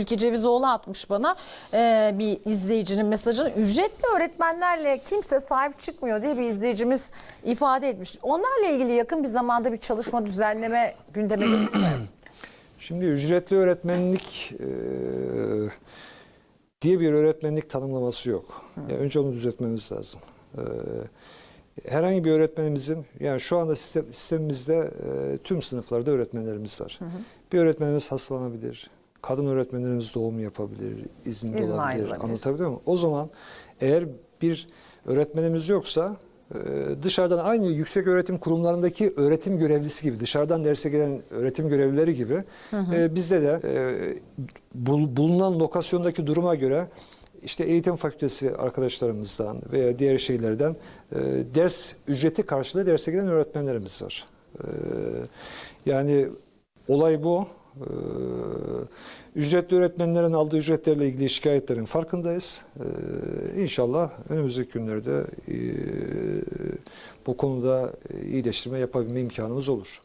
Hulki Cevizoğlu atmış bana e, bir izleyicinin mesajını. Ücretli öğretmenlerle kimse sahip çıkmıyor diye bir izleyicimiz ifade etmiş. Onlarla ilgili yakın bir zamanda bir çalışma düzenleme gündeme gelir mi? Şimdi ücretli öğretmenlik e, diye bir öğretmenlik tanımlaması yok. Yani önce onu düzeltmemiz lazım. E, herhangi bir öğretmenimizin, yani şu anda sistem, sistemimizde e, tüm sınıflarda öğretmenlerimiz var. Bir öğretmenimiz hastalanabilir, kadın öğretmenlerimiz doğum yapabilir, izinli İzin olabilir. Anlatabiliyor muyum? O zaman eğer bir öğretmenimiz yoksa e, dışarıdan aynı yüksek öğretim kurumlarındaki öğretim görevlisi gibi dışarıdan derse gelen öğretim görevlileri gibi e, bizde de e, bul- bulunan lokasyondaki duruma göre işte eğitim fakültesi arkadaşlarımızdan veya diğer şeylerden ders ücreti karşılığı derse gelen öğretmenlerimiz var. Yani olay bu. Ücretli öğretmenlerin aldığı ücretlerle ilgili şikayetlerin farkındayız. E, inşallah önümüzdeki günlerde e, bu konuda iyileştirme yapabilme imkanımız olur.